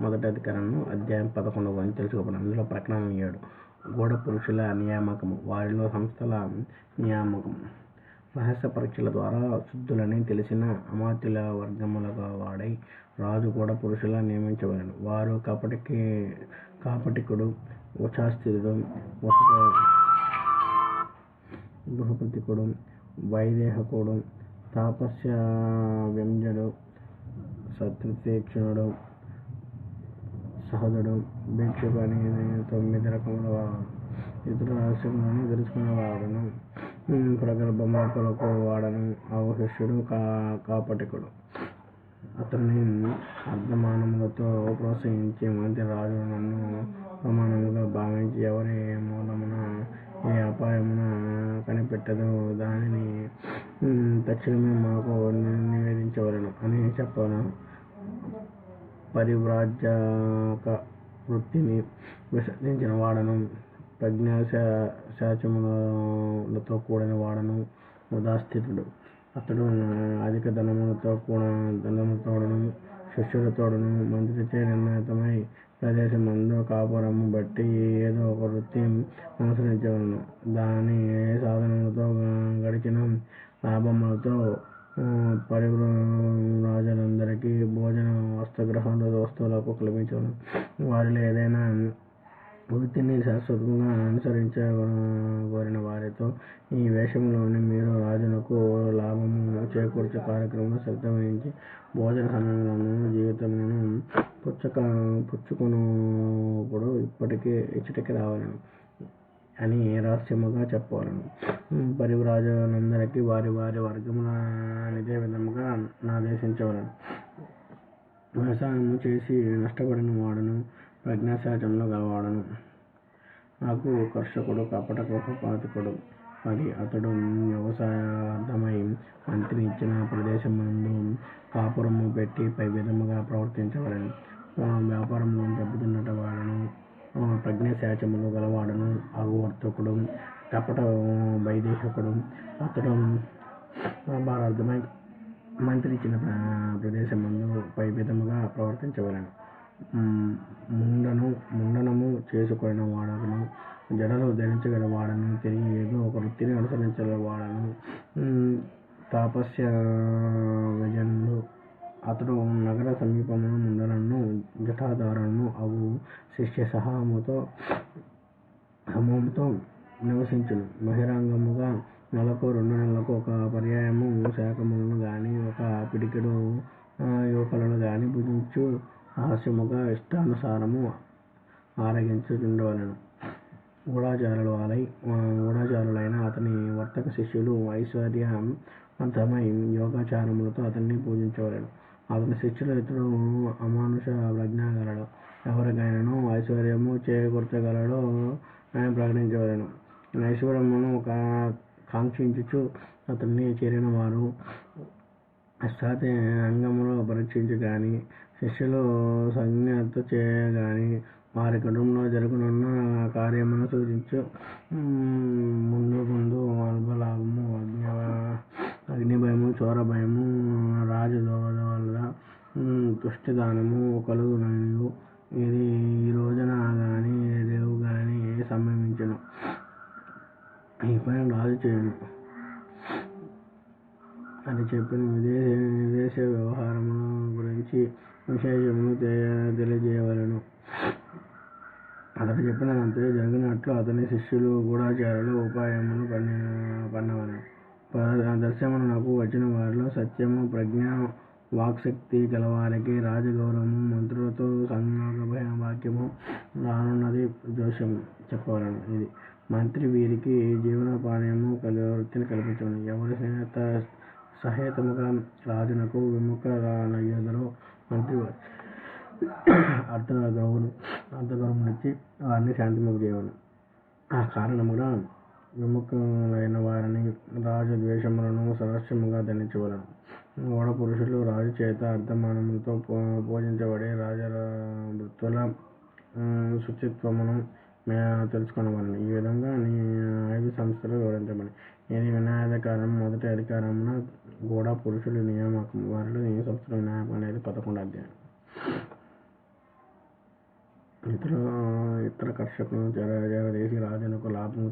మొదటి అధికారంలో అధ్యాయం పదకొండు గురించి తెలుసుకోబడి అందులో ప్రకటన ఏడు. గోడ పురుషుల నియామకము వారిలో సంస్థల నియామకం రహస్య పరీక్షల ద్వారా శుద్ధులని తెలిసిన అమాత్యుల వర్గములుగా వాడై రాజు కూడా పురుషుల నియమించబడను. వారు కపటికి కాపటికుడు ఉచాస్థితుడు గృహపతికుడు వైదేహకుడు తాపస్య వ్యంజడు సత్యతీక్షణుడు సహోదరుడు భిక్షకు అని తొమ్మిది రకముల ఇతర రహస్యములను తెలుసుకునేవాడును. ప్రగల్భమాపలకు వాడను. అవశిష్యుడు కా కాపటికుడు. అతన్ని అర్ధమానములతో ప్రోత్సహించి మంత్రి రాజు నన్ను ప్రమాణముగా భావించి ఎవరి మూలమున ఏ అపాయమున కనిపెట్టదు దానిని తక్షణమే మాకు నివేదించవలను అని చెప్పను పరివ్రాజక వృత్తిని విసర్జించిన వాడను ప్రజ్ఞా శాచములతో కూడిన వాడను ఉదాస్థితుడు. అతడు అధిక ధనములతో కూడా ధనముతోడను శిష్యులతోడను మంత్రిచే నిర్ణీతమై ప్రదేశమందు కాపురము బట్టి ఏదో ఒక వృత్తి అనుసరించవలను. దాని సాధనములతో గడిచిన లాభములతో పరివ్రాజులందరికీ భోజన వస్త్రగ్రహాల వస్తువులకు కల్పించవలను వారిలో ఏదైనా వృత్తిని శాశ్వతంగా అనుసరించగోరిన వారితో ఈ వేషంలోని మీరు రాజునకు లాభము చేకూర్చే కార్యక్రమంలో శ్రద్ధ వహించి భోజన సమయములను జీవితములను పుచ్చక పుచ్చుకున్నప్పుడు ఇప్పటికే ఇచ్చటికి రావాలను అని రహస్యముగా చెప్పవలను. పరివ్రాజులందరికీ వారి వారి వర్గముల ఇదే విధముగా నాదేశించవలను. వ్యవసాయము చేసి నష్టపడిన వాడును ప్రజ్ఞాశాచంలో గలవాడను. నాకు కర్షకుడు కపట గృహపాతికుడు మరి అతడు వ్యవసాయార్థమై మంత్రి ఇచ్చిన ప్రదేశమందు కాపురము పెట్టి పై విధముగా ప్రవర్తించవలను. వ్యాపారంలో దెబ్బతిన్నట వాడను. ప్రజ్ఞాశాచములు గలవాడను. అగువర్తకుడు కపట వైదేహకుడు అతడు వ్యాపారార్థమై మంత్రి ఇచ్చిన ప్రదేశమందు పై విధముగా ప్రవర్తించవలను. ముండను ముండనము చేసుకున్న వాడను జడలు ధరించగల వాడను తిరిగి ఏదో ఒక వృత్తిని అనుసరించగల వాడను తాపస్య విజనుడు అతడు నగర సమీపంలో ముండలను జటాధారణను అవు శిష్య సహాముతో సమూహంతో నివసించును. బహిరంగముగా నెలకు రెండు నెలలకు ఒక పర్యాయము శాఖము పిడికెడు యువకులను గాని భుజించు. రహస్యముగా ఇష్టానుసారము ఆరగించుచుండవలెను గూఢచారులు వాలై గూఢచారులైన అతని వర్తక శిష్యులు ఐశ్వర్యవంతమై యోగాచారములతో అతన్ని పూజించవలెను. అతని శిష్యులు ఇతడు అమానుష ప్రజ్ఞాగలడు. ఎవరికైనాను ఐశ్వర్యము చేకూర్చగలడో ఆయన ప్రకటించవలెను. ఐశ్వర్యమును కాంక్షించుచు అతన్ని చేరిన వారు అష్టాతి రంగంలో పరీక్షించగానీ శిష్యులు సంజ్ఞత చేయగాని వారి కుటుంబంలో జరుగునున్న కార్యమును సూచించు. ముందు ముందు అల్పలాభము అగ్ని భయము చోర భయము రాజదోవద వల్ల తుష్టిదానము కలుగుననియు. ఇది ఈ రోజున కానీ రేవు కానీ సంభవించను ఈ పని రాజు చేయను. అని చెప్పిన విదేశ విదేశ వ్యవహారముల గురించి విశేషమును తెలియజేయవలను. అతడు చెప్పినంతే జరిగినట్లు అతని శిష్యులు గూఢచారులు ఉపాయములు పన్ని పన్నవలను. దర్శనమునకు వచ్చిన వారిలో సత్యము ప్రజ్ఞ వాక్శక్తి గలవారికి రాజగౌరవము మంత్రులతో సంయోగ వాక్యము రానున్నది జోష్యము చెప్పవలను. ఇది మంత్రి వీరికి జీవనోపాయము కలి వృత్తిని కల్పించవలను ఎవరి సహేతముగా రాజునకు విముఖ నయ్యుదరో మంత్రి అర్ధగౌరవం అర్ధగౌరవమునిచ్చి వారిని శాంతిముఖ ఆ కారణముగా విముఖులైన వారిని రాజు ద్వేషములను సరస్యముగా దండించవలను. ఓడ పురుషులు రాజు చేత అర్ధమానములతో పూజించబడే రాజవృత్తుల శుచిత్వమును తెలుసుకొనవలెను ఈ విధంగా ఐదు సంస్థలు వివరించబడి. ఇది వినాయాధికారం మొదటి అధికారమున కూడా పురుషుల నియామకం వారిలో ఈ సంస్థల వినాయకం అనేది పదకొండు అధ్యాయం. ఇతర ఇతర కర్షకులను చేరదీసి రాజునకు లాభము